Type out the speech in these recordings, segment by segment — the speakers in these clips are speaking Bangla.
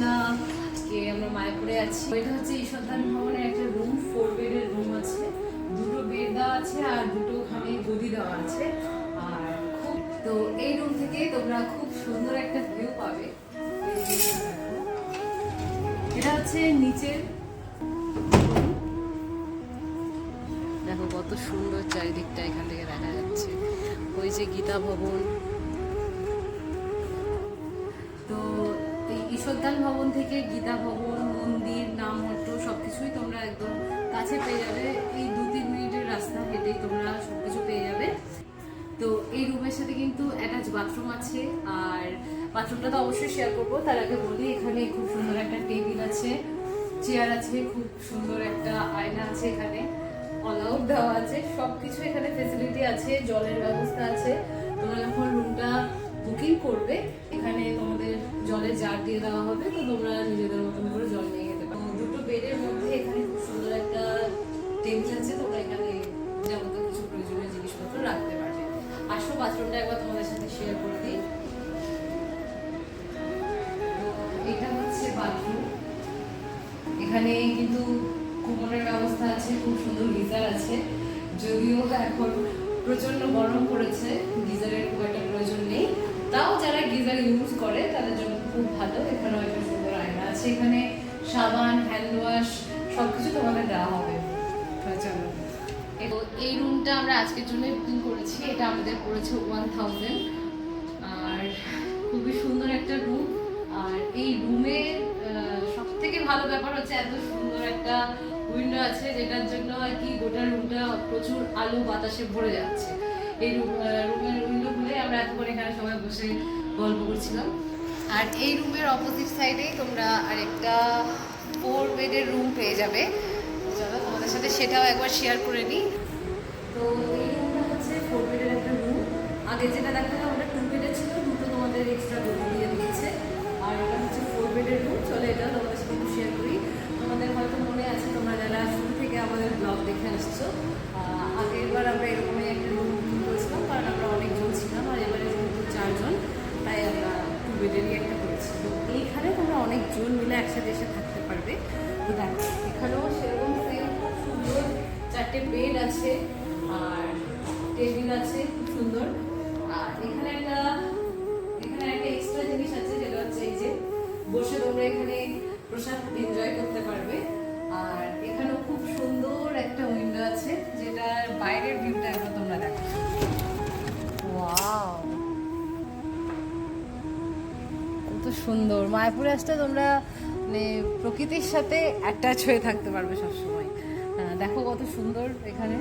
কৃষ্ণা, কে আমরা মায়াপুরে আছি। এটা হচ্ছে ঈশ্বরধান ভবনের একটা রুম ফোর বেডের রুম আছে। দুটো বেড দেওয়া আছে আর দুটো ওখানে গদি দেওয়া আছে। আর খুব তো এই রুম থেকে তোমরা খুব সুন্দর একটা ভিউ পাবে। এটা হচ্ছে নিচের দেখো কত সুন্দর চারিদিকটা এখান থেকে দেখা যাচ্ছে। ওই যে গীতা ভবন ঈশ্বরদান ভবন থেকে গীতা ভবন, মন্দির নামহট্ট সব কিছুই তোমরা একদম কাছে পেয়ে যাবে। এই দু তিন মিনিটের রাস্তা হেঁটেই তোমরা সব কিছু পেয়ে যাবে। তো এই রুমের সাথে কিন্তু অ্যাটাচ বাথরুম আছে আর বাথরুমটা তো অবশ্যই শেয়ার করব। তার আগে বলি, এখানে খুব সুন্দর একটা টেবিল আছে, চেয়ার আছে, খুব সুন্দর একটা আয়না আছে এখানে অল আউট দেওয়া আছে। সব কিছু এখানে ফেসিলিটি আছে, জলের ব্যবস্থা আছে। তোমরা যখন রুমটা বুকিং করবে, এখানে তোমাদের জলের জার দিয়ে দেওয়া হবে, তো তোমরা নিজেদের মতন করে জল নিয়ে যেতে পারো। দুটো বেডের মধ্যে এখানে খুব সুন্দর একটা টেবিল আছে, তোমরা এখানে যাবতীয় কিছু প্রয়োজনীয় জিনিসপত্র রাখতে পারবে। আসো, বাথরুমটা একবার তোমাদের সাথে শেয়ার করে দিই। এটা হচ্ছে বাথরুম। এখানে কিন্তু কুমনের ব্যবস্থা আছে, খুব সুন্দর গিজার আছে। যদিও এখন প্রচণ্ড গরম পড়েছে, গিজারের খুব একটা প্রয়োজন নেই তাও যারা গিজার ইউজ করে, তাদের জন্য খুব ভালো। এখানে একটা সুন্দর আয়না আছে। এখানে সাবান হ্যান্ড ওয়াশ তোমাদের দেওয়া হবে। এই রুমটা আমরা আজকের জন্য বুকিং করেছি। এটা আমাদের পড়েছে ওয়ান থাউজেন্ড আর খুবই সুন্দর একটা রুম আর এই রুমের সব থেকে ভালো ব্যাপার হচ্ছে এত সুন্দর একটা উইন্ডো আছে, যেটার জন্য আর কি গোটা রুমটা প্রচুর আলো বাতাসে ভরে যাচ্ছে। এই রুমের উইন্ডো খুলে আমরা এতক্ষণ এখানে সবাই বসে গল্প করছিলাম। আর এই রুমের অপোজিট সাইডেই তোমরা আরেকটা ফোর বেডের রুম পেয়ে যাবে। চলো তোমাদের সাথে সেটাও একবার শেয়ার করে নিই। তো এই রুমটা হচ্ছে ফোর বেডের একটা রুম আগে যেটা দেখালাম ওটা টু বেডের ছিল দুটো তোমাদের এক্সট্রা গদি দিয়ে দিয়েছে। আর এটা হচ্ছে ফোর বেডের রুম চলো এটা তোমাদের সাথে একটু শেয়ার করি। তোমাদের হয়তো মনে আছে তোমরা যারা শুরু থেকে আমাদের ব্লগ দেখে আসছো আহ, আগের বার আমরা এরকমই একটা রুম বুকিং করেছিলাম কারণ আমরা অনেকজন ছিলাম আর এবারে যেহেতু চারজন তাই আমরা টু বেডেরই একটা করেছি তো এইখানে তোমরা অনেকজন মিলে একসাথে এসে থাকতে পারবে দেখো, এখানেও সেরকম সেম খুব সুন্দর চারটে বেড আছে, আর টেবিল আছে, খুব সুন্দর। আর এখানে একটা এখানে একটা এক্সট্রা জিনিস আছে যেটা হচ্ছে এই যে বসে তোমরা এখানে প্রসাদ এনজয় করতে পারবে। আর এখানেও খুব সুন্দর একটা উইন্ডো আছে, যেটার বাইরের ভিউটা একবার তোমরা দেখো। ওয়াও সুন্দর। মায়াপুরে আসলে তোমরা মানে প্রকৃতির সাথে অ্যাটাচ হয়ে থাকতে পারবে সবসময়। দেখো কত সুন্দর এখানে।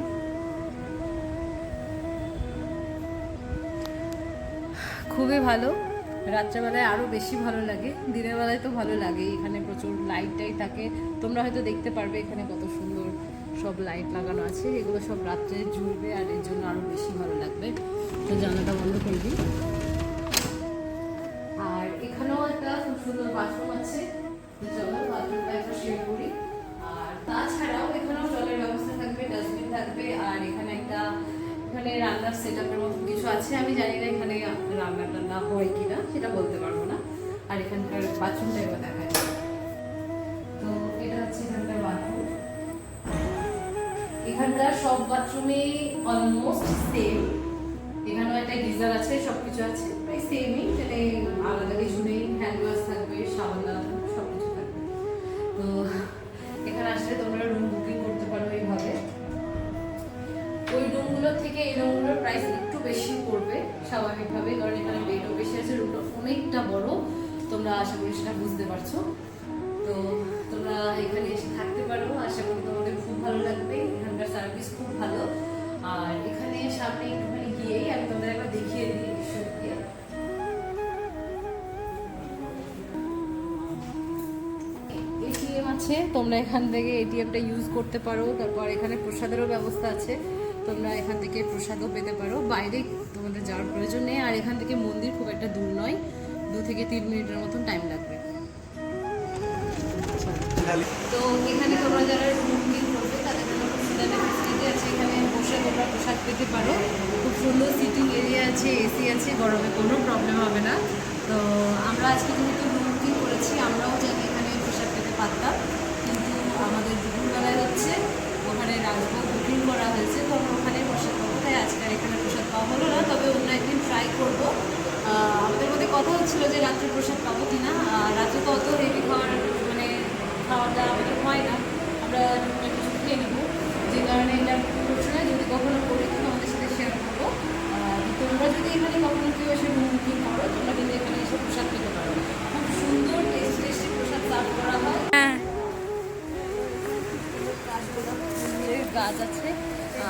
খুবই ভালো। রাত্রেবেলায় আরও বেশি ভালো লাগে। দিনের বেলায় তো ভালো লাগে। এখানে প্রচুর লাইটটাই থাকে। তোমরা হয়তো দেখতে পারবে এখানে কত সুন্দর সব লাইট লাগানো আছে। এগুলো সব রাত্রে জ্বলবে আর এর জন্য আরও বেশি ভালো লাগবে। তো জানাটা বন্ধ করে দিই। এখানে রান্নার সেট আপের মতো কিছু আছে? আমি জানি না এখানে রান্না টান্না হয় কিনা, সেটা বলতে পারব না। আর এখানকার বাথরুমটা এবার দেখা যায় তো এটা হচ্ছে এখানকার বাথরুম এখানকার সব বাথরুমে অলমোস্ট সেম এখানেও একটা গিজার আছে, সবকিছু আছে, প্রায় সেমই মানে আলাদা কিছু নেই হ্যান্ড স্বাভাবিকভাবে কারণ এখানে বেডও বেশি আছে রুমটা অনেকটা বড়। তোমরা আশা করি সেটা বুঝতে পারছ। তো তোমরা এখানে এসে থাকতে পারো। আশা করি তোমাদের খুব ভালো লাগবে। এখানকার সার্ভিস খুব ভালো। আর এখানে সামনে একটুখানি গিয়েই আমি তোমাদের একবার দেখিয়ে দিই এটিএম আছে, তোমরা এখান থেকে এটিএমটা ইউজ করতে পারো। তারপর এখানে প্রসাদেরও ব্যবস্থা আছে। তোমরা এখান থেকে প্রসাদও পেতে পারো। বাইরে তোমাদের যাওয়ার প্রয়োজন নেই। আর এখান থেকে মন্দির খুব একটা দূর নয়। দু থেকে তিন মিনিটের মতন টাইম লাগবে। তো এখানে তোমরা যারা রুমিং করবে, তাদের জন্য খুব এখানে বসে তোমরা প্রসাদ পেতে পারো। খুব সুন্দর সিটিং এরিয়া আছে এসি আছে, গরমে কোনো প্রবলেম হবে না। তো আমরা আজকে যেহেতু রুমিং করেছি, আমরাও জানি এখানে প্রসাদ পেতে পারতাম। কিন্তু আমাদের দুপুরবেলায় হচ্ছে যাচ্ছে।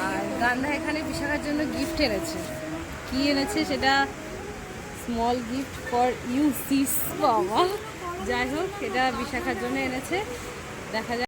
আর গান্ধা এখানে বিশাখার জন্য গিফট এনেছে। কি এনেছে সেটা small gift for you sis বাবা। যাই হোক, এটা বিশাখার জন্য এনেছে। দেখা